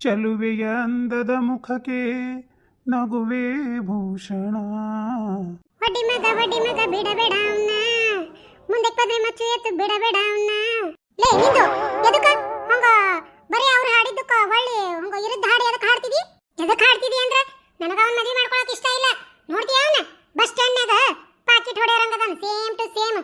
ಚಲುವೆಯ ಅಂದದ ಮುಖಕ್ಕೆ ನಗುವೆ ಭೂಷಣ. ವಡ್ಡಿ ಮಗ ವಡ್ಡಿ ಮಗ ಬಿಡಬೇಡ ಅವನ್ನ ಮುಂದೆ ಪದ್ರೆ ಮಚ್ಚು ಎತ್ತು ಬಿಡಬೇಡ ಅವನ್ನ ಲೇ, ನಿಂದು, ಎದಕ್ಕ? ಹಂಗ, ಬರೀ ಅವ್ರು ಹಾಡಿದ್ದಕ್ಕ ಹೊಳ್ಳಿ, ಹಂಗ ಇರಿದ್ದ ಹಾಡಿ ಎದಕ್ಕೆ ಹಾಡ್ತಿದಿ? ಎದಕ್ಕೆ ಹಾಡ್ತಿದಿ ಅಂದ್ರ ನನಗ ಅವನ್ ಮದ್ವೆ ಮಾಡ್ಕೊಳಕ್ ಇಷ್ಟ ಇಲ್ಲ. ನೋಡ್ತೀಯ ಅವನ? ಬಸ್ ಸ್ಟ್ಯಾಂಡ್ನಾಗ ಪಾಕೆಟ್ ಹೊಡೆಯರಂಗದಾನ ಸೇಮ್ ಟು ಸೇಮ್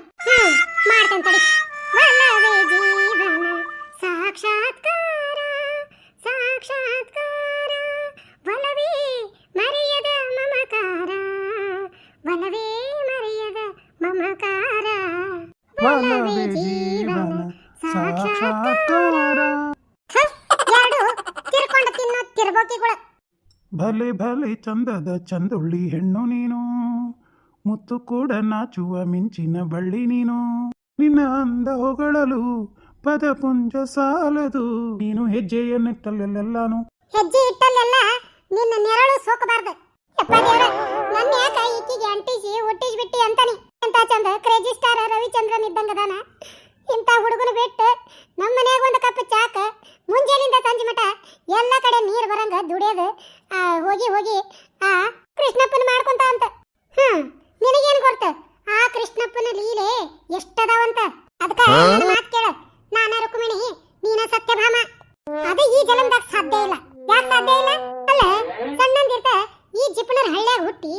ಚಂದದ ಚಂದುಳ್ಳಿ ಹೆಣ್ಣು ನೀನು. ಮುತ್ತು ಕೂಡ ನಾಚುವ ಮಿಂಚಿನ ಬಳ್ಳಿ ನೀನು. ನಿನ್ನ ಅಂದ ಹೊಗಳಲು ಪದಪುಂಜ ಸಾಲದು. ನೀನು ಹೆಜ್ಜೆಯನ್ನಿಟ್ಟಲ್ಲೆಲ್ಲಾನು ಹೆಜ್ಜೆ ಇಟ್ಟಲ್ಲೆಲ್ಲ ನಿನ್ನ ನೆರಳು ಸೋಕಬಾರ್ದು. ನನ್ನ ಯಾಕ ಈಕಿಗೆ ಅಂಟಿಸಿ ಒಟ್ಟಿಸಿ ಬಿಟ್ಟಿ ಅಂತಾನೆ? ಅಂತ ಚಂದ ಕ್ರೇಜಿ ಸ್ಟಾರ್ ರವಿಚಂದ್ರನ್ ಇದ್ದಂಗದಾನ ಇಂಥ ಹುಡುಗನ ಬಿಟ್ಟು ನಮ್ಮ ಮನ್ಯಾಗ ಒಂದು ಕಪ್ ಚಾಕ ಮುಂಜಾನಿಂದ ಸಂಜೆ ಮಠ ಎಲ್ಲ ಕಡೆ ನೀರು ಬರಂಗ ದುಡಿಯೋದು ಆ, ಹೋಗಿ ಹೋಗಿ ಆ ಕೃಷ್ಣಪ್ಪನ ಮಾಡ್ಕೊಂತ ಅಂತ. ಹ್ಮ್ ನಿನಗೇನು ಗೊತ್ತ? ಆ ಕೃಷ್ಣಪ್ಪನ ಲೀಲೆ ಎಷ್ಟದಾವಂತ? ಅದಕ್ಕ ನನ್ನ ಮಾತ್ ಕೇಳ ನಾನ ರುಕ್ಮಿಣಿ ನೀನ ಸತ್ಯಭಾಮ ಅದು ಈ ಜನ್ಮದಾಗ ಸಾಧ್ಯ ಇಲ್ಲ ಯಾಕೆ ಸಾಧ್ಯ ಇಲ್ಲ ಅಲ್ಲ ಸಣ್ಣಂದಿರ್ತ ಈ ಜಿಪುಣರ ಹಳ್ಳ್ಯಾಗ ಹುಟ್ಟಿ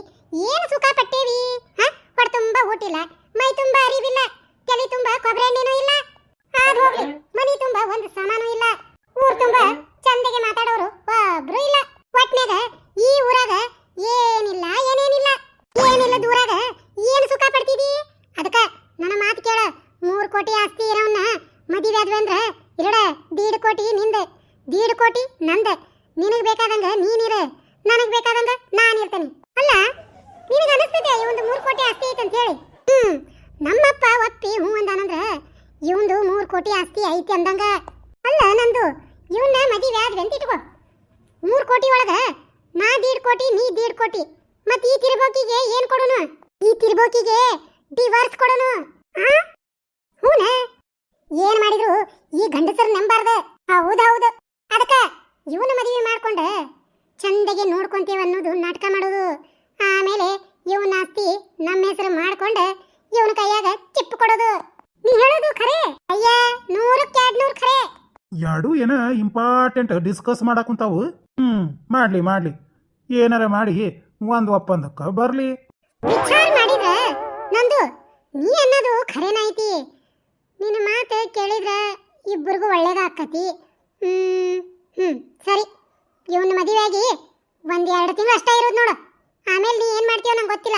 ಏನು ಸುಖ ಪಟ್ಟೇವಿ ಹ ಹೊಟ್ಟೆ ತುಂಬಾ ಊಟಿಲ್ಲ ಮೈ ತುಂಬಾ ಅರಿವಿಲ್ಲ ತಲೆ ತುಂಬಾ ಕೊಬ್ಬರಿ ಎಣ್ಣೆನೂ ಇಲ್ಲ ಆದ್ ಹೋಗ್ಲಿ ಮನಿ ತುಂಬಾ ಒಂದು ಸಾಮಾನು ಇಲ್ಲ ಊರ್ ತುಂಬಾ ಚಂದಗೆ ಮಾತಾಡೋರು ಒಬ್ರು ಇಲ್ಲ ಒಟ್ನ್ಯಾಗ ಈ ಊರಾಗ ಏನಿಲ್ಲ ಏನೇನಿಲ್ಲ ಏನಿಲ್ಲ ದೂರಾಗ ಏನು ಸುಖ ಪಡ್ತಿದಿ ಅದಕ್ಕ ನನ್ನ ಮಾತು ಕೇಳ ಮೂರ್ ಕೋಟಿ ಆಸ್ತಿ ಇರೋನ್ನ ಮದುವೆ ಆದ್ವಿ ಅಂದ್ರ ಎರಡ ದೀಡ್ ಕೋಟಿ ನಿಂದ ದೀಡ್ ಕೋಟಿ ನಂದ ನಿನಗ್ ಬೇಕಾದಂಗ ನೀನಿರ ನನಗ್ ಬೇಕಾದಂಗ ನಾನ್ ಇರ್ತೇನೆ ಅಲ್ಲ ನಿನಗ ಅನಿಸ್ತದೆ ಇವಂದು ಮೂರ್ ಕೋಟಿ ಆಸ್ತಿ ಐತೆ ಅಂತ ಹೇಳಿ ಹ್ಮ್ ನಮ್ಮಪ್ಪ ಒಪ್ಪಿ ಹ್ಞೂ ಅಂದಾನಂದ್ರ ಇವಂದು ಮೂರ್ ಕೋಟಿ ಆಸ್ತಿ ಐತಿ ಅಂದಂಗ ಅಲ್ಲ ನಂದು ಇವನ್ನ ಮದುವೆ ಆದ್ವಿ ಅಂತ ಇಟ್ಕೋ ಮೂರ್ ಕೋಟಿ ಒಳಗ ನಾ ದೀಡ್ ಕೋಟಿ, ನೀ ದೀಡ್ ಕೋಟಿ. ಮತ್ ಈ ತಿರ್ಬೋಕಿಗೆ ಏನ್ ಕೊಡೋನು? ಈ ತಿರ್ಬೋಕಿಗೆ ಡಿವರ್ಸ್ ಕೊಡೋನು? ಹೂನ? ಏನ್ ಮಾಡಿದ್ರು? ಈ ಗಂಡಸರು ನಂಬಾರ್ದ. ಹೌದೌದು. ಅದಕ್ಕ ಇವನ ಮದುವೆ ಮಾಡ್ಕೊಂಡ ಚಂದಗೆ ನೋಡ್ಕೊಂತೀವಿ ಅನ್ನೋದು ನಾಟಕ ಮಾಡೋದು. ಆಮೇಲೆ ಇವನ ಆಸ್ತಿ ನಮ್ಮ ಹೆಸರು ಮಾಡ್ಕೊಂಡ ಇವನ ಕೈಯಾಗ ಚಿಪ್ ಕೊಡೋದು. ನೀ ಹೇಳೋದು ಖರೆ? ಅಯ್ಯ, ನೂರಕ್ಕೆ ಎರಡ್ನೂರು ಖರೆ. ಎರಡು ಏನ ಇಂಪಾರ್ಟೆಂಟ್ ಡಿಸ್ಕಸ್ ಮಾಡಾಕುಂತಾವು ಹ್ಮ್, ಮಾಡ್ಲಿ ಮಾಡ್ಲಿ. ಏನಾರ ಮಾಡಿ ಒಂದು ಒಪ್ಪಂದಕ್ಕ ಬರ್ಲಿ. ವಿಚಾರ ನಂದು, ನೀ ಅನ್ನೋದು ಖರೇನೈತಿ ನಿನ್ನ ಮಾತು ಕೇಳಿದ್ರ ಇಬ್ಬರಿಗೂ ಒಳ್ಳೇದಾಕತಿ ಹ್ಮ್ ಹ್ಮ್, ಸರಿ. ಇವನ್ ಮದುವೆಯಾಗಿ ಒಂದ್ ಎರಡು ತಿಂಗಳು ಅಷ್ಟೇ ಇರೋದು ನೋಡು. ಆಮೇಲೆ ನೀ ಏನ್ ಮಾಡ್ತೀಯೋ ನಂಗೆ ಗೊತ್ತಿಲ್ಲ.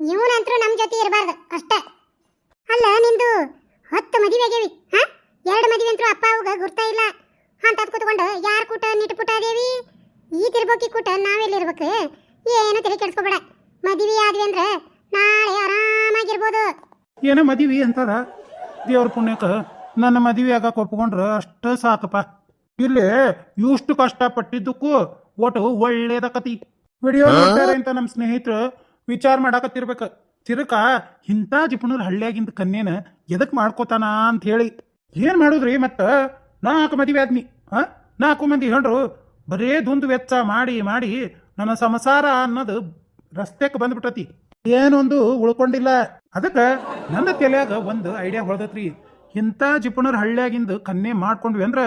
ಇವನಂತರೂ ನಮ್ಮ ಜೊತೆ ಇರಬಾರ್ದು, ಅಷ್ಟೇ. ಅಲ್ಲ, ನಿಂದು ಹತ್ತು ಮದುವೆ ಆಗೇವಿ ಹಾ? ಎರಡು ಮದುವೆ ಅಂತೂ ಅಪ್ಪ, ಅವಾಗ ಗುರ್ತಾ ಇಲ್ಲ? ಅಂತ ಕೂತ್ಕೊಂಡು ಯಾರು ಕೂಟ ನಿಟ್ಪುಟ ಅದೇವಿ? ಈ ತಿರ್ಬೋಕಿ ಕೂಟ ನಾವೆಲ್ಲಿರ್ಬೇಕು? ಏನೋ ತಲೆ ಕೆಡಿಸ್ಕೋಬೇಡ. ಮದುವೆ ಆದ್ವಿ ಅಂದ್ರೆ ನಾಳೆ ಆರಾಮಾಗಿರ್ಬೋದು. ಏನೋ ಮದುವೆ ಅಂತದ ದೇವ್ರ ಪುಣ್ಯಕ್ಕ ನನ್ನ ಮದುವೆ ಆಗಕ್ಕೆ ಒಪ್ಕೊಂಡ್ರೆ ಅಷ್ಟ ಸಾಕಪ್ಪ ಇಲ್ಲಿ ಇಷ್ಟು ಕಷ್ಟಪಟ್ಟಿದ್ದಕ್ಕೂ ಒಟ್ಟು ಒಳ್ಳೇದಕತಿ. ವಿಡಿಯೋ ನೋಡ್ತಾರೆ ಅಂತ ನಮ್ಮ ಸ್ನೇಹಿತರು ವಿಚಾರ ಮಾಡಾಕತ್ತಿರ್ಬೇಕು. ತಿರುಕ ಇಂಥ ಜಿಪುಣರ್ ಹಳ್ಳಿಯಾಗಿಂದ ಕನ್ಯೇನ ಎದಕ್ ಮಾಡ್ಕೋತಾನ ಅಂತ ಹೇಳಿ. ಏನ್ ಮಾಡುದ್ರಿ ಮತ್ತ? ನಾಲ್ಕು ಮದುವೆ ಆದ್ಮಿ ಹಾ? ನಾಲ್ಕು ಮಂದಿ ಹೇಳ್ರು ಬರೇ ದುಂದು ವೆಚ್ಚ ಮಾಡಿ ಮಾಡಿ ನನ್ನ ಸಂಸಾರ ಅನ್ನೋದು ರಸ್ತೆಗೆ ಬಂದ್ಬಿಟ್ಟತಿ. ಏನೊಂದು ಉಳ್ಕೊಂಡಿಲ್ಲ. ಅದಕ್ಕೆ ನನ್ನ ತಲೆಯಾಗ ಒಂದು ಐಡಿಯಾ ಹೊಳ್ದತ್ರಿ. ಇಂಥ ಜಿಪುಣರ ಹಳ್ಳಿಯಾಗಿಂದು ಕನ್ನೆ ಮಾಡ್ಕೊಂಡ್ವಿ ಅಂದ್ರೆ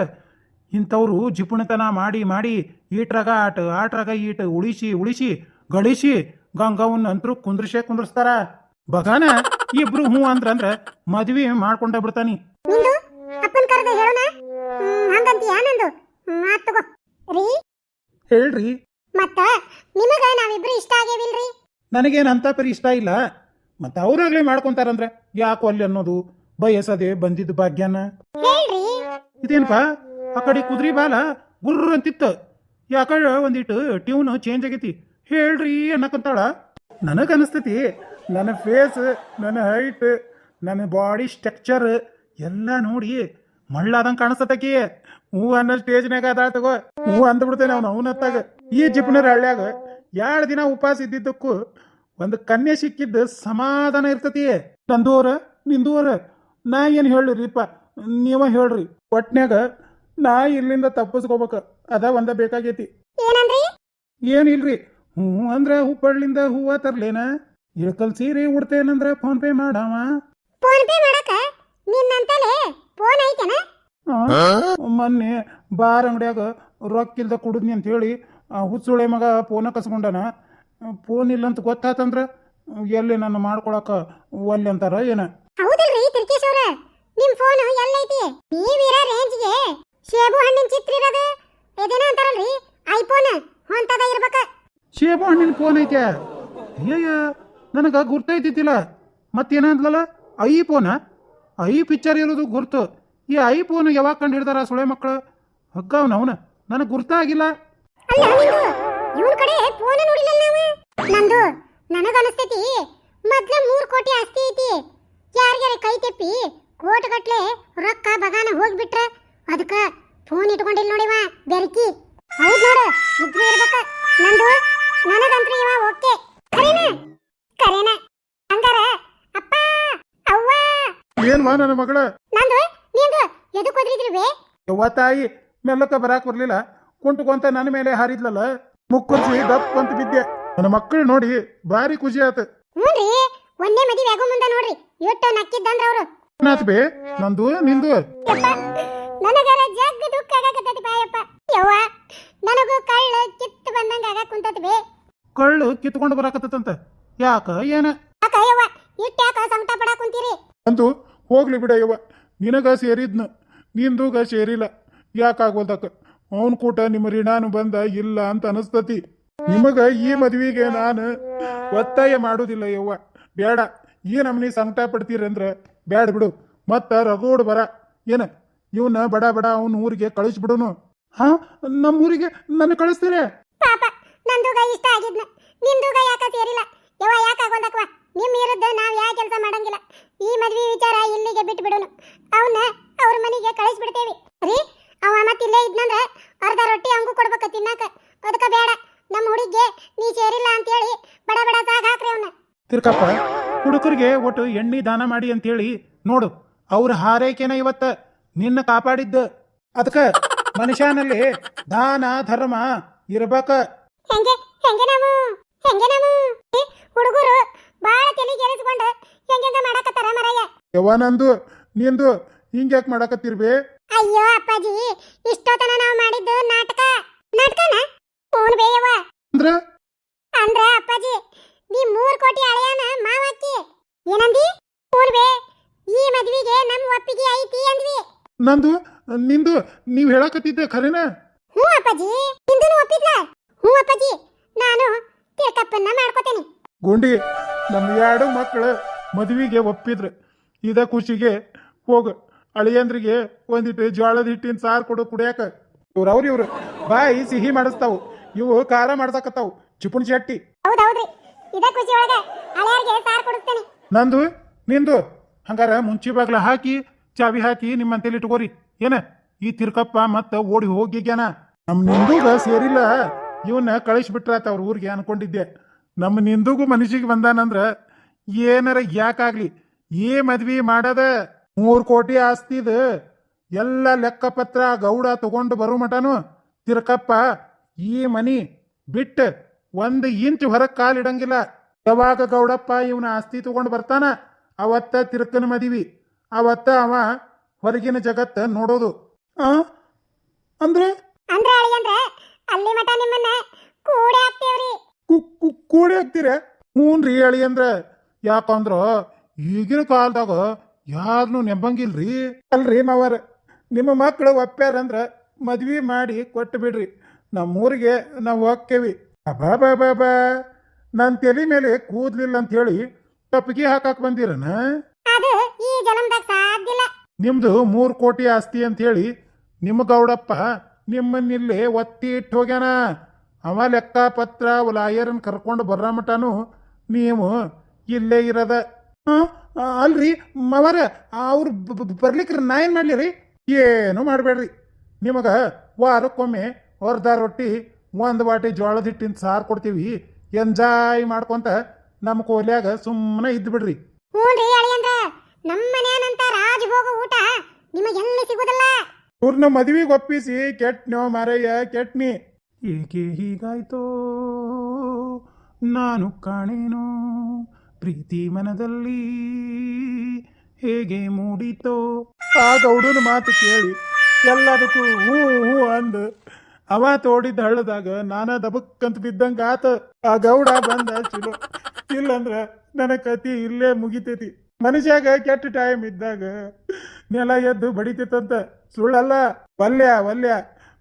ಇಂಥವ್ರು ಜಿಪುಣತನ ಮಾಡಿ ಮಾಡಿ ಈಟ್ರಾಗ ಆಟ ಆಟ್ರಾಗ ಈಟ ಉಳಿಸಿ ಉಳಿಸಿ, ಗಳಿಸಿ ಗಂಗವನ್ನ ಅಂತರೂ ಕುಂದ್ರಿಸೇ ಕುಂದ್ರಿಸ್ತಾರ. ಬಗಾನ ಇಬ್ರು ಹ್ಞೂ ಅಂದ್ರ ಅಂದ್ರೆ ಮದ್ವಿ ಮಾಡ್ಕೊಂಡ ಬಿಡ್ತಾನಿ ನಿಂದು ಅಪ್ಪನ ಕರೆದ ಹೇಳೋಣ ಹ್ಮ್, ಹಂಗಂತೀಯ ನಂದು ಮಾತ್ ತಗೋ ರೀ? ಹೇಳ್ರಿ. ಮತ್ತ ನಿಮಗ ನಾವಿಬ್ರು ಇಷ್ಟ ಆಗೇವಿಲ್ರಿ ನನಗೇನು ಅಂತ ಪರಿ ಇಷ್ಟ ಇಲ್ಲ. ಮತ್ತೆ ಅವ್ರಾಗ್ಲೇ ಮಾಡ್ಕೊಂತಾರಂದ್ರೆ ಯಾಕೋ ಅಲ್ಲಿ ಅನ್ನೋದು ಬಯಸದೆ ಬಂದಿದ್ದು ಭಾಗ್ಯನ? ಹೇಳ್ರಿ. ಇದೇನಪ್ಪ ಆ ಕಡೆ ಕುದ್ರಿ ಬಾಲ ಗುರ್ರ ಅಂತಿತ್ತು. ಯಾಕಡೆ ಒಂದಿಟ್ಟು ಟ್ಯೂನ್ ಚೇಂಜ್ ಆಗೈತಿ. ಹೇಳ್ರಿ ಅನ್ನಕಂತಾಳ. ನನಗನ್ನಿಸ್ತೈತಿ ನನ್ನ ಫೇಸ್ ನನ್ನ ಹೈಟ್ ನನ್ನ ಬಾಡಿ ಸ್ಟ್ರಕ್ಚರ್ ಎಲ್ಲ ನೋಡಿ ಮಳ್ಳಾದಂಗೆ ಕಾಣಿಸ್ತತಕಿ. ಹೂ ಅನ್ನೋ ಸ್ಟೇಜ್ನಾಗ ಅದ ತಗೋ. ಹೂ ಅಂದ್ಬಿಡ್ತೇನೆ ಅವ್ನು ಅವನತ್ತಾಗ ಈ ಜಿಪ್ನರ ಹಳ್ಳ್ಯಾಗ ಎರಡು ದಿನ ಉಪವಾಸ ಇದ್ದಿದ್ದಕ್ಕೂ ಒಂದು ಕನ್ಯೆ ಸಿಕ್ಕಿದ್ದು ಸಮಾಧಾನ ಇರ್ತತಿ. ನಂದೂರ ನಿಂದೂರ. ನಾ ಏನು ಹೇಳ್ರಿಪ್ಪ ನೀವ ಹೇಳ್ರಿ. ಒಟ್ನ್ಯಾಗ ನಾ ಇಲ್ಲಿಂದ ತಪ್ಪಿಸ್ಕೋಬೇಕ. ಅದ ಒಂದ ಬೇಕಾಗೈತಿ. ಏನಿಲ್ರಿ ಹ್ಞೂ ಅಂದ್ರೆ ಹುಬ್ಬಳ್ಳಿಂದ ಹೂವ ತರ್ಲೇನ. ಇಳ್ಕಲ್ ಸೀರೆ ಉಡ್ತೇನಂದ್ರ ಫೋನ್ ಪೇ ಮಾಡವ. ಫೋನ್ ಪೇ ಮಾಡಕ? ನಿನ್ನಂತಲೇ? ಫೋನ್ ಐತೆನ? ಮೊನ್ನೆ ಬಾರ್ ಅಂಗಡ್ಯಾಗ ರೊಕ್ಕ ಇಲ್ದ ಕುಡಿದ್ನಿ ಅಂತ ಹೇಳಿ ಹುಚ್ಚುಳೆ ಮಗ ಫೋನ ಕಸ್ಕೊಂಡನ. ಫೋನ್ ಇಲ್ಲ ಅಂತ ಗೊತ್ತಾತಂದ್ರ ಎಲ್ಲಿ ನನ್ನ ಮಾಡ್ಕೊಳಕ ಒಲ್ಲೆ ಅಂತಾರ ಏನ? ಹೌದಲ್ರಿ ತಿರ್ಕೇಶ್ ಅವ್ರ. ನಿಮ್ ಫೋನ್ ಎಲ್ಲೈತಿ? ನೀವಿರ ರೇಂಜ್ಗೆ ಸೇಬು ಹಣ್ಣಿನ ಚಿತ್ರ ಇರೋದು. ಇದೇನ ಅಂತಾರಲ್ರಿ? ಐಫೋನ್ ಹೊಂತದ ಇರ್ಬೇಕ. ಶೇಬು ಹಣ್ಣಿನ ಫೋನ್ ಐತೆ. ಅಯ್ಯಯ್ಯ ನನಗೆ ಗುರ್ತೈತಿತ್ತಿಲ್ಲ. ಮತ್ತೇನಂದ್ಲಲ್ಲ ಐ ಫೋನ ಐ ಪಿಕ್ಚರ್ ಇರೋದು ಗುರ್ತು. ಈ ಐ ಪೋನು ಯಾವಾಗ ಕಂಡು ಹಿಡ್ದಾರ ಸುಳೆ ಮಕ್ಕಳು ಹಗ್ಗವ್ನ ಅವನ. ನನಗೆ ಗುರ್ತಾಗಿಲ್ಲ. ಇವನ್ ಕಡೆ ಫೋನ್ ನೋಡಿಲ್ಲ ನಾವು. ನಂದು, ನನಗ ಅನಸ್ತೈತಿ. ಮೊದ್ಲ ಮೂರ್ ಕೋಟಿ ಆಸ್ತಿ ಐತಿ. ಯಾರ್ಯಾರ ಕೈ ತೆಪ್ಪಿ, ಕೋಟ್ ಗಟ್ಲೆ ರೊಕ್ಕ ಬಗಾನ ಹೋಗ್ಬಿಟ್ರ ಅದಕ್ಕ ಫೋನ್ ಇಟ್ಕೊಂಡಿಲ್ಲ ನೋಡಿವ ಬೆರಕಿ. ಹೌದ್ ನೋಡು ಇದ್ರೂ ಇರ್ಬೇಕ. ನಂದು, ನನಗಂತ್ರು ಇವ ಓಕೆ ಕರೇನ ಕರೇನ ಹಂಗಾರ ಅಪ್ಪ ಅವ್ವ ಏನ್ ಮಾ ನನ್ನ ಮಗಳ? ನಂದು? ನಿಂದು? ಎದಕ್ಕೆ ಒದ್ರಿದ್ರಿ ಬೇ ಯವ್ವ ತಾಯಿ ಮೆಲ್ಲಕ್ಕ ಬರಾಕ್ ಬರ್ಲಿಲ್ಲ. ಕುಂಟುಕೊಂತ ನನ್ನ ಮೇಲೆ ಹಾರಿದ್ಲಲ್ಲ? ಮುಕ್ಕುರ್ಸಿ ದಪ್ಪ ಅಂತ ಬಿದ್ದೆ. ನನ್ನ ಮಕ್ಕಳು ನೋಡಿ ಭಾರಿ ಖುಷಿ ಆತ. ಹ್ಞೂನ್ರಿ ಒಂದೇ ಮದುವೆ ಆಗೋ ಮುಂದೆ ನೋಡ್ರಿ. ಎಷ್ಟು ನಕ್ಕಿದ್ದಂದ್ರ ಅವರು. ಏನಾತ್ ಬೇ ನಂದು ನಿಂದು? ನನಗರ ಜಗ್ ದುಃಖ ಆಗಕತ್ತೈತಿ ಬಾಯಪ್ಪ. ಯವ್ವ ನನಗೂ ಕಳ್ಳ ಕಿತ್ತು ಬಂದಂಗ ಆಗ ಕುಂತತ್ ಬೇ. ಕಳ್ಳು ಕಿತ್ಕೊಂಡು ಬರಾಕತ್ತಂತ ಯಾಕ ಏನ? ಅಕ ಯವ್ವ ಇಟ್ಟ ಯಾಕ ಸಂಕಟ ಪಡ ಕುಂತೀರಿ? ಅಂತೂ ಹೋಗ್ಲಿ ಬಿಡ ಯವ್ವ. ನಿನಗ ಸೇರಿದ್ನ, ನಿಂದೂಗ ಸೇರಿಲ್ಲ. ಯಾಕಾಗೋದಕ್ಕ? ಅವನ್ ಕೂಟ ನಿಮ್ಮ ಋಣಾನು ಬಂದ ಇಲ್ಲ ಅಂತ ಅನಸ್ತತಿ. ನಿಮಗ ಈ ಮದ್ವಿಗೆ ನಾನು ಒತ್ತಾಯ ಮಾಡುದಿಲ್ಲ ಯವ್ವ. ಬೇಡ, ಈ ನಮ್ನಿ ಸಂಕಟ ಪಡ್ತೀರಂದ್ರೆ ಬೇಡ ಬಿಡು. ಮತ್ತ ರಗೋಡ್ ಬರ. ಏನ ಇವನ್ನ ಬಡ ಬಡ ಅವನ ಊರಿಗೆ ಕಳಿಸ್ಬಿಡುನು? ಹಾ ನಮ್ಮ ಊರಿಗೆ ನನ್ನ ಕಳಿಸ್ತೀರ? ಪಾಪ, ನಂದುಗ ಇಷ್ಟ ಆಗಿದ್ನ. ನಿಂದುಗ ಯಾಕ ಸೇರಿಲ್ಲ? ಯವ್ವ ಆಗೋದಕ್ವ ನಿಮ್ ನಾವು ಯಾವ ಕೆಲಸ ಮಾಡಂಗಿಲ್ಲ. ಈ ಮದ್ವಿ ವಿಚಾರ ಇಲ್ಲಿಗೆ ಬಿಟ್ಟು ಬಿಡೋಣ ಅವನ್ನ ಅವ್ರ ಮನೆಗೆ ಕಳಿಸ್ಬಿಡ್ತೇವಿ. ರೀ ಅವ ಮತ್ತೆ ಇಲ್ಲೇ ಇದ್ನಂದ್ರ ಅರ್ಧ ರೊಟ್ಟಿ ಹಂಗೂ ಕೊಡ್ಬೇಕ ತಿನ್ನಾಕ. ಅದಕ್ಕ ಬೇಡ ನಮ್ಮ ಹುಡುಗಿಗೆ ನೀ ಸೇರಿಲ್ಲ ಅಂತೇಳಿ ಬಡ ಬಡ ಸಾಗ ಹಾಕ್ರಿ ಅವನ್ನ ತಿರ್ಕಪ್ಪ ಹುಡುಗರಿಗೆ ಒಟ್ಟು ಎಣ್ಣೆ ದಾನ ಮಾಡಿ ಅಂತೇಳಿ ನೋಡು ಅವ್ರ ಹಾರೈಕೆನ ಇವತ್ತ ನಿನ್ನ ಕಾಪಾಡಿದ್ದ. ಅದಕ್ಕ ಮನುಷ್ಯನಲ್ಲಿ ದಾನ ಧರ್ಮ ಇರ್ಬೇಕ. ಹೆಂಗೆ ಹೆಂಗೆ ನಾವು ಹೆಂಗೆ ನಾವು? ಹುಡುಗರು ಬಾಳ ತಲೆ ಕೆರೆಸ್ಕೊಂಡು ಹೆಂಗೆಂಗ ಮಾಡಕತ್ತಾರ ಮರಯ್ಯ? ಯವ್ವ ನಂದು ನಿಂದು ಹಿಂಗ್ಯಾಕ್ ಮಾಡಕತ್ತಿರ್ಬೇ? ಅಯ್ಯೋ ಅಪ್ಪಾಜಿ ಇಷ್ಟೊತ್ತನ ನಾವು ಮಾಡಿದ್ದು ನಾಟಕ. ನಾಟಕನ? ಫೋನ್ ಬೇಯವ ಅಂದ್ರ? ಅಂದ್ರ ಅಪ್ಪಾಜಿ ನೀ ಮೂರ್ ಕೋಟಿ ಅಳೆಯನ ಮಾವಕ್ಕಿ ಏನಂದಿ? ಫೋನ್ ಬೇ ಈ ಮದ್ವಿಗೆ ನಮ್ ಒಪ್ಪಿಗೆ ಐತಿ ಅಂದ್ವಿ. ನಂದು ನಿಂದು ನೀವ್ ಹೇಳಕತ್ತಿದ್ದ ಖರೇನ? ಹ್ಞೂ ಅಪ್ಪಾಜಿ ನಿಂದನು ಒಪ್ಪಿದ್ಲ? ಹ್ಞೂ ಅಪ್ಪಾಜಿ ನಾನು ತಿರ್ಕಪ್ಪನ್ನ ಮಾಡ್ಕೋತೇನೆ. ಗುಂಡಿ ನಮ್ಮ ಎರಡು ಮಕ್ಕಳು ಮದುವೆಗೆ ಒಪ್ಪಿದ್ರು. ಇದ ಖುಷಿಗೆ ಹೋಗು. ಅಳಿಯಂದ್ರಿಗೆ ಒಂದಿಟ್ಟು ಜೋಳದ ಹಿಟ್ಟಿನ ಸಾರು ಕೊಡು ಕುಡಿಯಾಕ. ಇವ್ರು ಅವ್ರು ಇವ್ರು. ಬಾಯಿ ಸಿಹಿ ಮಾಡಿಸ್ತಾವು. ಇವು ಖಾರ ಮಾಡ್ಸಕತ್ತಾವು. ಚಿಪುಣ್ ಚಟ್ಟಿ. ನಂದು ನಿಂದು. ಹಂಗಾರ ಮುಂಚಿ ಬಾಗ್ಲ ಹಾಕಿ ಚಾವಿ ಹಾಕಿ ನಿಮ್ಮಂತೇಲಿ ಇಟ್ಕೋರಿ ಏನ? ಈ ತಿರ್ಕಪ್ಪ ಮತ್ತೆ ಓಡಿ ಹೋಗಿಗ್ಯಾನ ನಮ್ ನಿಂದೂಗ ಸೇರಿಲ್ಲ. ಇವನ್ನ ಕಳಿಸ್ಬಿಟ್ರಾತ ಅವ್ರ ಊರಿಗೆ ಅನ್ಕೊಂಡಿದ್ದೆ. ನಮ್ಮ ನಿಂದೂಗೂ ಮನುಷ್ಯಗೆ ಬಂದಾನಂದ್ರ ಏನಾರ ಯಾಕಾಗ್ಲಿ ಏ ಮದ್ವಿ ಮಾಡದ ಮೂರು ಕೋಟಿ ಆಸ್ತಿದ ಎಲ್ಲ ಲೆಕ್ಕಪತ್ರ ಗೌಡ ತಗೊಂಡು ಬರೋ ಮಟನು ತಿರ್ಕಪ್ಪ, ಈ ಮನಿ ಬಿಟ್ಟು ಒಂದು ಇಂಚ್ ಹೊರಗೆ ಕಾಲಿಡಂಗಿಲ್ಲ ಯಾವಾಗ ಗೌಡಪ್ಪ ಇವನ ಆಸ್ತಿ ತಗೊಂಡು ಬರ್ತಾನ? ಅವತ್ತ ತಿರ್ಕನ ಮದಿವಿ. ಅವತ್ತ ಅವ ಹೊರಗಿನ ಜಗತ್ತ ನೋಡೋದು. ಅಂದ್ರೆ? ಅಂದ್ರೆ ಅಂದ್ರ ಅಲ್ಲಿ ಮಟ ನಿಮ್ಮನ್ನ ಕೂಡಿ ಹಾಕ್ತೀರ ಹ್ಞೂನ್ರಿ ಹೇಳಿ ಅಂದ್ರೆ. ಯಾಕಂದ್ರ ಈಗಿನ ಕಾಲದಾಗ ಯಾರನ್ನು ನೆಂಬಂಗಿಲ್ರಿ ಅಲ್ರಿ ಮಾವರ ನಿಮ್ಮ ಮಕ್ಕಳು ಒಪ್ಪ್ಯಾರಂದ್ರ ಮದ್ವಿ ಮಾಡಿ ಕೊಟ್ಟು ಬಿಡ್ರಿ. ನಮ್ಮೂರಿಗೆ ನಾವು ಹೋಗ್ತೇವಿ. ಅಬಾ ಬಾ ಬಾ ಬಾ ನನ್ನ ತಲೆ ಮೇಲೆ ಕೂದ್ಲಿಲ್ಲ ಅಂತ ಹೇಳಿ ತಪ್ಪಿಗೆ ಹಾಕಕ್ ಬಂದಿರನ? ನಿಮ್ದು ಮೂರು ಕೋಟಿ ಆಸ್ತಿ ಅಂತ ಹೇಳಿ ನಿಮ್ಮ ಗೌಡಪ್ಪ ನಿಮ್ಮನ್ನಿಲ್ಲಿ ಒತ್ತಿ ಇಟ್ಟು ಹೋಗ್ಯಾನ. ಅವ ಲೆಕ್ಕ ಪತ್ರ ಲಾಯರನ್ ಕರ್ಕೊಂಡು ಬರ್ರ ಮಟನು ನೀವು ಇಲ್ಲೇ ಇರದ. ಅಲ್ರಿ ಮವರ ಅವ್ರು ಬರ್ಲಿಕ್ಕೆ ನಾ ಏನು ಮಾಡಲಿ ರೀ ಏನು ಮಾಡಬೇಡ್ರಿ. ನಿಮಗೆ ವಾರಕ್ಕೊಮ್ಮೆ ಹೊರ್ದ ರೊಟ್ಟಿ ಒಂದು ಬಾಟಿ ಜೋಳದ ಹಿಟ್ಟಿನ ಸಾರು ಕೊಡ್ತೀವಿ. ಎಂಜಾಯ್ ಮಾಡ್ಕೊಂತ ನಮ್ಮ ಕೋಲ್ಯಾಗ ಸುಮ್ಮನೆ ಇದ್ದು ಬಿಡ್ರಿ ಹ್ಞೂನ್ರಿ ಅಳಿಯಂದ್ರ ನಮ್ಮ ಮನ್ಯಾನಂತ ರಾಜ್ ಹೋಗೋ ಊಟ ನಿಮಗೆ ಎಲ್ಲಿ ಸಿಗುದಿಲ್ಲ? ಇವ್ರನ್ನ ಮದುವೆಗೆ ಒಪ್ಪಿಸಿ ಕೆಟ್ನೋ ಮಾರಯ್ಯ ಕೆಟ್ನಿ. ಏಕೆ ಹೀಗಾಯ್ತೋ? ನಾನು ಕಾಣೇನೋ? ಪ್ರೀತಿ ಮನದಲ್ಲಿ ಹೇಗೆ ಮೂಡಿತೋ? ಆ ಗೌಡನ ಮಾತು ಕೇಳಿ ಎಲ್ಲದಕ್ಕೂ ಹೂ ಹೂ ಅಂದ. ಅವ ತೋಡಿದ ಹಳ್ಳದಾಗ ನಾನ ದಬಕ್ಕಂತ ಬಿದ್ದಂಗ ಆತ. ಆ ಗೌಡ ಬಂದ, ಚಲೋ, ಇಲ್ಲಂದ್ರ ನನ್ನ ಕತಿ ಇಲ್ಲೇ ಮುಗಿತೈತಿ. ಮನುಷ್ಯಾಗ ಕೆಟ್ಟ ಟೈಮ್ ಇದ್ದಾಗ ನೆಲ ಎದ್ದು ಬಡಿತೈತಂತ. ಸುಳ್ಳಲ್ಲ, ವಲ್ಯ ವಲ್ಯ.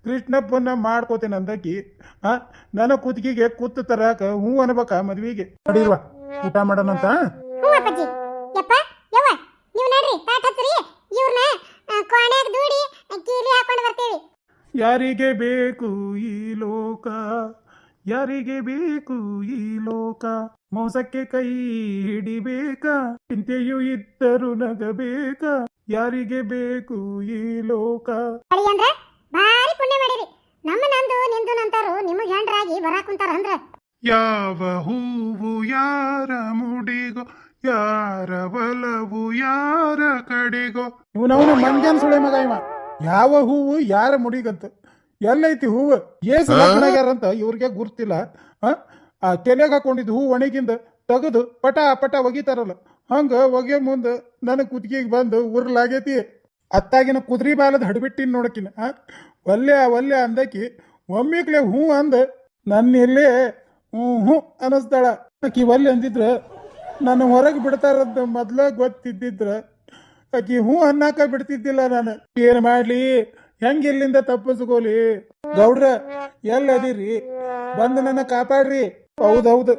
ಕೃಷ್ಣಪ್ಪನ ಮಾಡ್ಕೋತೇನೆ ಅಂದಕಿ ಆ ನನ್ನ ಕುತ್ತಿಗೆಗೆ ಕೂತು ತರಾಕ ಹೂ ಅನ್ಬೇಕ ಮದ್ವಿಗೆ. ನಡೀರ್ವಾ ಊಟ ಮಾಡೋಣಂತ ಯಾರಿಗೆ ಬೇಕು ಈ ಲೋಕ? ಯಾರಿಗೆ ಬೇಕು ಈ ಲೋಕ? ಮೋಸಕ್ಕೆ ಕೈ ಹಿಡಿಬೇಕಾ? ಚಿಂತೆಯು ಇದ್ದರು ನಗಬೇಕಾ? ಯಾರಿಗೆ ಬೇಕು ಈ ಲೋಕ? ಪುಣ್ಯ ಮಾಡಿರಿ. ನಮ್ಮ ನಂದು ನಿಂದು ನಂತಾರು ನಿಮಗೆ ಹೆಂಡ್ರಾಗಿ ಬರಾಕುಂತಾರ ಅಂದ್ರೆ? ಯಾವ ಹೂವು ಯಾರ ಮುಡಿಗೋ ಯಾರ ಬಲವು ಯಾರ ಕಡೆಗೋ? ಇವನವನು ಮಂಜನ್ ಸುಳೆ ಮಗ ಇವ. ಯಾವ ಹೂವು ಯಾರ ಮುಡಿಗಂತ? ಎಲ್ಲೈತಿ ಹೂವು? ಏಸು ಲಗ್ನಾಗ್ಯಾರಂತ ಇವ್ರಿಗೆ ಗುರ್ತಿಲ್ಲ. ಆ? ಆ ತಲೆಗೆ ಹಾಕೊಂಡಿದ್ದು ಹೂ ಒಣಗಿಂದ ತೆಗೆದು ಪಟ ಪಟ ಒಗಿತಾರಲ್ಲ. ಹಂಗ ಒಗೆ ಮುಂದೆ ನನ್ನ ಕುತ್ತಿಗೆಗೆ ಬಂದು ಉರ್ಲಾಗೈತಿ. ಅತ್ತಾಗಿನ ಕುದ್ರಿ ಬಾಲದ ಹಡ್ಬಿಟ್ಟಿನ ನೋಡಕಿನ. ಆ? ಒಲ್ಲೆ ಒಲ್ಲೆ ಅಂದಕಿ, ಒಮ್ಮಿಕ್ಲೆ ಹ್ಞೂ ಅಂದ ನನ್ನ ಇಲ್ಲಿ ಹ್ಞೂ ಹ್ಞೂ ಅನ್ನಿಸ್ತಾಳ ಆಕಿ ಒಲ್ಲೆ ಅಂದಿದ್ರು ನಾನು ಹೊರಗೆ ಬಿಡ್ತಾರಂತ ಮೊದ್ಲ ಗೊತ್ತಿದ್ದಿದ್ರ. ಆಕಿ ಹ್ಞೂ ಅನ್ನಾಕ ಬಿಡ್ತಿದ್ದಿಲ್ಲ ನಾನು. ಏನು ಮಾಡ್ಲಿ? ಹೆಂಗೆ ಇಲ್ಲಿಂದ ತಪ್ಪಿಸ್ಕೋಲಿ? ಗೌಡ್ರ ಎಲ್ಲದಿರಿ ಬಂದು ನನ್ನ ಕಾಪಾಡ್ರಿ. ಹೌದೌದು.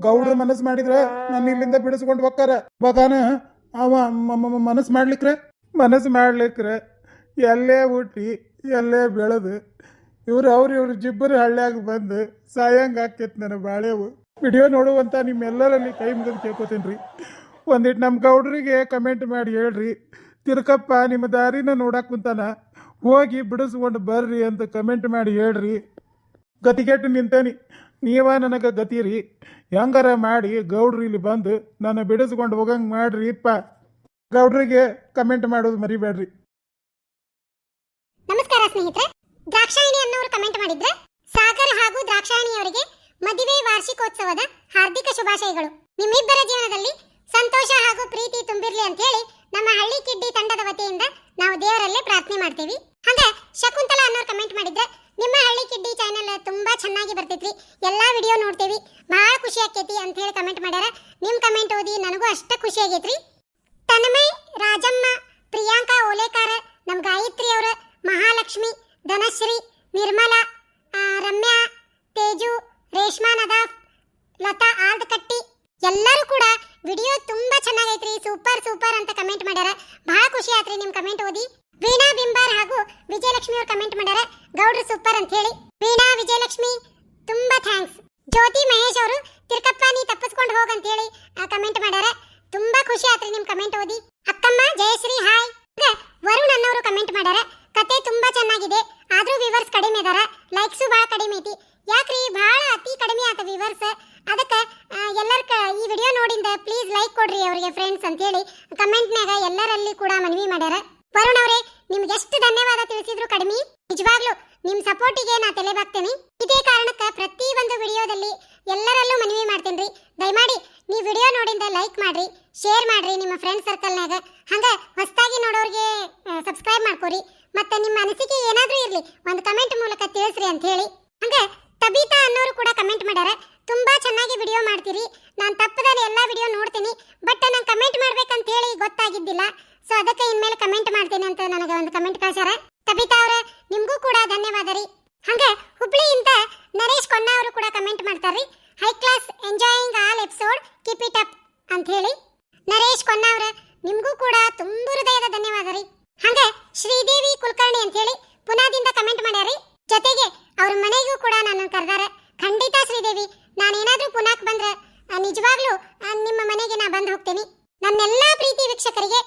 ಗೌಡ್ರ ಮನಸ್ಸು ಮಾಡಿದ್ರ ನನ್ನ ಇಲ್ಲಿಂದ ಬಿಡಿಸ್ಕೊಂಡು ಹೋಗ್ತಾರ ಬಗಾನ, ಅವ ಮನಸ್ಸು ಮಾಡ್ಲಿಕ್ರೆ? ಮನಸ್ಸು ಮಾಡ್ಲಿಕ್ರೆ. ಎಲ್ಲೇ ಹುಟ್ಟಿ ಎಲ್ಲೇ ಬೆಳೆದು, ಇವ್ರು ಅವ್ರು ಇವ್ರ ಜಿಬ್ಬರು ಹಳ್ಳಿಯಾಗ ಬಂದು ಸಾಯಂಗ್ ಆಕೈತಿ ನನ್ನ ಬಾಳೆವು. ವಿಡಿಯೋ ನೋಡುವಂತ ನಿಮ್ಮೆಲ್ಲರಲ್ಲಿ ಕೈ ಮುಗಿದು ಕೇಳ್ಕೊತೀನಿ ರೀ. ಒಂದಿಟ್ಟು ನಮ್ಮ ಗೌಡ್ರಿಗೆ ಕಮೆಂಟ್ ಮಾಡಿ ಹೇಳ್ರಿ, ತಿರ್ಕಪ್ಪ ನಿಮ್ಮ ದಾರಿನ ನೋಡಕ್ಕೆ ಕುಂತಾನ, ಹೋಗಿ ಬಿಡಿಸ್ಕೊಂಡು ಬರ್ರಿ ಅಂತ ಕಮೆಂಟ್ ಮಾಡಿ ಹೇಳ್ರಿ. ಗತಿಗೆಟ್ಟು ನಿಂತೇನಿ. ನೀವ ನನಗೆ ಗತಿರಿ ಹೆಂಗಾರ ಮಾಡಿ ಗೌಡ್ರು ಇಲ್ಲಿ ಬಂದು ನನ್ನ ಬಿಡಿಸ್ಕೊಂಡು ಹೋಗಂಗೆ ಮಾಡ್ರಿ ಇಪ್ಪ ಗೌಡ್ರಿಗೆ ಕಮೆಂಟ್ ಮಾಡೋದು ಮರಿಬೇಡ್ರಿ. ಸ್ನೇಹಿತರೆ, ದ್ರಾಕ್ಷಾಯಣಿ ಅನ್ನೋರು ಕಮೆಂಟ್ ಮಾಡಿದ್ರೆ, ಸಾಗರ್ ಹಾಗೂ ದ್ರಾಕ್ಷಾಯಣಿ ಅವರಿಗೆ ಮದುವೆ ವಾರ್ಷಿಕೋತ್ಸವದ ಹಾರ್ದಿಕ ಶುಭಾಶಯಗಳು. ನಿಮ್ಮಿಬ್ಬರ ಜೀವನದಲ್ಲಿ ಸಂತೋಷ ಹಾಗೂ ಪ್ರೀತಿ ತುಂಬಿರ್ಲಿ ಅಂತ ಹೇಳಿ ನಮ್ಮ ಹಳ್ಳಿ ಕಿಡ್ಡಿ ತಂಡದ ವತಿಯಿಂದ ನಾವು ದೇವರಲ್ಲೇ ಪ್ರಾರ್ಥನೆ ಮಾಡ್ತೀವಿ. ಅಂದ್ರೆ ಶಕುಂತಲಾ ಅನ್ನೋರು ಕಮೆಂಟ್ ಮಾಡಿದ್ರೆ, ನಿಮ್ಮ ಹಳ್ಳಿ ಕಿಡ್ಡಿ ಚಾನೆಲ್ ತುಂಬಾ ಚೆನ್ನಾಗಿ ಬರ್ತೈತ್ರಿ. ಎಲ್ಲಾ ವಿಡಿಯೋ ನೋಡ್ತೀವಿ. ಬಹಳ ಖುಷಿ ಆಕೈತಿ ಅಂತ ಹೇಳಿ ಕಮೆಂಟ್ ಮಾಡ್ಯಾರ. ನಿಮ್ ಕಮೆಂಟ್ ಓದಿ ನನಗೂ ಅಷ್ಟ ಖುಷಿ ಆಗೈತ್ರಿ. ತನ್ಮಯ್, ರಾಜಮ್ಮ, ಪ್ರಿಯಾಂಕಾ ಓಲೇಕಾರ, ನಮ್ ಗಾಯತ್ರಿ ಅವರ ಮಹಾಲಕ್ಷ್ಮಿ, ಧನಶ್ರೀ, ನಿರ್ಮಲಾ ರಮ್ಯಾ, ತೇಜು, ರೇಷ್ಮಾ ನದಾಫ್, ಲತಾ ಆಲ್ದಕಟ್ಟಿ ಎಲ್ಲರೂ ಕೂಡ ವಿಡಿಯೋ ತುಂಬಾ ಚೆನ್ನಾಗೈತ್ರಿ. ಸೂಪರ್ ಸೂಪರ್ ಅಂತ ಕಮೆಂಟ್ ಮಾಡ್ಯಾರ. ಬಹಳ ಖುಷಿ ಆತ್ರಿ ನಿಮ್ ಕಮೆಂಟ್ ಓದಿ. ವೀಣಾ ಬಿಂಬಾರ್ ಹಾಗೂ ವಿಜಯಲಕ್ಷ್ಮಿ ಅವ್ರು ಕಮೆಂಟ್ ಮಾಡ್ಯಾರ. ಗೌಡ್ರು ಸೂಪರ್ ಅಂತ ಹೇಳಿ. ವೀಣಾ, ವಿಜಯಲಕ್ಷ್ಮಿ, ತುಂಬಾ ಥ್ಯಾಂಕ್ಸ್. ಜ್ಯೋತಿ, ಮಹೇಶ್ ಅವರು, ತಿರ್ಕಪ್ಪ, ನೀ ತಪ್ಪಿಸ್ಕೊಂಡು ಹೋಗಂತ ಹೇಳಿ ಕಮೆಂಟ್ ಮಾಡ್ಯಾರ. ತುಂಬಾ ಖುಷಿ ಆತ್ರಿ ನಿಮ್ ಕಮೆಂಟ್ ಓದಿ. ಅಕ್ಕಮ್ಮ, ಜಯಶ್ರೀ, ಹಾಯ್. ವರುಣ್ ಅನ್ನೋರು ಕಮೆಂಟ್ ಮಾಡ್ಯಾರ. ಕತೆ ತುಂಬಾ ಚೆನ್ನಾಗಿದೆ. ಆದ್ರೂ ವಿವರ್ಸ್ ಕಡಿಮೆ ಇದಾರ. ಲೈಕ್ಸು ಬಹಳ ಕಡಿಮೆ ಐತಿ. ಯಾಕ್ರಿ? ಬಹಳ ಅತಿ ಕಡಿಮೆ ಆತ ವಿವರ್ಸ್ ಅದಕ್ಕೆ ಎಲ್ಲರ ಈ ವಿಡಿಯೋ ನೋಡಿಂದ ಪ್ಲೀಸ್ ಲೈಕ್ ಕೊಡ್ರಿ ಅವರಿಗೆ ಫ್ರೆಂಡ್ಸ್ ಅಂತ ಹೇಳಿ ಕಮೆಂಟ್ನಾಗ ಎಲ್ಲರಲ್ಲಿ ಕೂಡ ಮನವಿ ಮಾಡ್ಯಾರ. ವರುಣ್ ಅವರೇ, ನಿಮ್ಗೆ ಎಷ್ಟು ಧನ್ಯವಾದ ತಿಳಿಸಿದ್ರು ಕಡಿಮೆ? ನಿಜವಾಗ್ಲೂ, ನಿಮ್ ಸಪೋರ್ಟಿಗೆ ನಾ ತಲೆ ಬಾಕ್ತೇನೆ. ಇದೇ ಕಾರಣಕ್ಕೆ ಪ್ರತಿ ಒಂದು ವಿಡಿಯೋದಲ್ಲಿ ಎಲ್ಲರಲ್ಲೂ ಮನವಿ ಮಾಡ್ತೇನ್ರಿ. ದಯಮಾಡಿ, ನೀವು ವಿಡಿಯೋ ನೋಡಿಂದ ಲೈಕ್ ಮಾಡ್ರಿ ಶೇರ್ ಮಾಡ್ರಿ ನಿಮ್ಮ ಫ್ರೆಂಡ್ ಸರ್ಕಲ್ನಾಗ ಹಂಗ ಹೊಸದಾಗಿ ನೋಡೋರಿಗೆ ಸಬ್ಸ್ಕ್ರೈಬ್ ಮಾಡ್ಕೊರಿ. ಮತ್ತೆ ನಿಮ್ಮ ಅನಿಸಿಕೆ ಏನಾದರೂ ಇರಲಿ, ಒಂದು ಕಮೆಂಟ್ ಮೂಲಕ ತಿಳಿಸ್ರಿ ಅಂತ ಹೇಳಿ. ಹಂಗ ತಬೀತಾ ಅನ್ನೋರು ಕೂಡ ಕಮೆಂಟ್ ಮಾಡ್ಯಾರ. ತುಂಬಾ ಚೆನ್ನಾಗಿ ವಿಡಿಯೋ ಮಾಡ್ತೀರಿ. ನಾನು ತಪ್ಪದಲ್ಲಿ ಎಲ್ಲ ವಿಡಿಯೋ ನೋಡ್ತೀನಿ ಬಟ್ ನಾನು ಕಮೆಂಟ್ ಮಾಡ್ಬೇಕಂತ ಹೇಳಿ ಗೊತ್ತಾಗಿದ್ದಿಲ್ಲ. ಸೊ ಅದಕ್ಕೆ ಇನ್ಮೇಲೆ ಕಮೆಂಟ್ ಮಾಡ್ತೀನಿ ಅಂತ ನನಗೆ ಒಂದು ಕಮೆಂಟ್ ಕಳ್ಸ್ಯಾರ. ಕವಿತಾ ಅವರ, ನಿಮಗೂ ಕೂಡ ಧನ್ಯವಾದ ರೀ. ಹಂಗೆ ಹುಬ್ಳಿಯಿಂದ ನರೇಶ್ ಕೊನ್ನ ಅವರು ಕೂಡ ಕಮೆಂಟ್ ಮಾಡ್ತಾರ್ರಿ. High class enjoying all episode keep it up ಅಂತ ಹೇಳಿ. ನರೇಶ್ ಕೊನ್ನ ಅವರ, ನಿಮಗೂ ಕೂಡ ತುಂಬ ಹೃದಯದ ಧನ್ಯವಾದ ರೀ. ಹಂಗ ಶ್ರೀದೇವಿ ಕುಲಕರ್ಣಿ ಅಂತ ಹೇಳಿ ಪುನಾದಿಂದ ಕಮೆಂಟ್ ಮಾಡ್ಯಾರಿ. ಜೊತೆಗೆ ಅವ್ರ ಮನೆಗೂ ಕೂಡ ನಾನು ಕರೆದಾರ. ಖಂಡಿತ ಶ್ರೀದೇವಿ, ನಾನೇನಾದ್ರೂ ಪುನಾಕ್ ಬಂದ್ರೆ ನಿಜವಾಗ್ಲೂ ನಿಮ್ಮ ಮನೆಗೆ ನಾ ಬಂದು ಹೋಗ್ತೇನೆ. ನನ್ನೆಲ್ಲಾ ಪ್ರೀತಿ ವೀಕ್ಷಕರಿಗೆ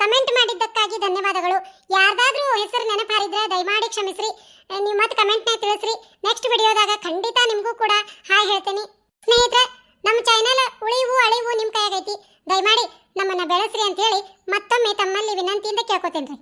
ಕಮೆಂಟ್ ಮಾಡಿದ್ದಕ್ಕಾಗಿ ಧನ್ಯವಾದಗಳು. ಯಾರ್ದಾದ್ರೂ ಹೆಸರು ನೆನಪಾರಿದ್ರೆ ದಯಮಾಡಿ ಕ್ಷಮಿಸ್ರಿ. ನೀವು ಮತ್ತೆ ಕಮೆಂಟ್ನ ತಿಳಿಸ್ರಿ. ನೆಕ್ಸ್ಟ್ ವಿಡಿಯೋದಾಗ ಖಂಡಿತ ನಿಮಗೂ ಕೂಡ ಹಾಯ್ ಹೇಳ್ತೀನಿ. ಸ್ನೇಹಿತರೆ, ನಮ್ಮ ಚಾನೆಲ್ ಉಳಿವು ಅಳಿವು ನಿಮ್ಮ ಕೈಯಾಗೈತಿ. ದಯಮಾಡಿ ನಮ್ಮನ್ನ ಬೆಳೆಸ್ರಿ ಅಂತೇಳಿ ಮತ್ತೊಮ್ಮೆ ತಮ್ಮಲ್ಲಿ ವಿನಂತಿಯಿಂದ ಕೇಳ್ಕೊತೇನ್ರಿ.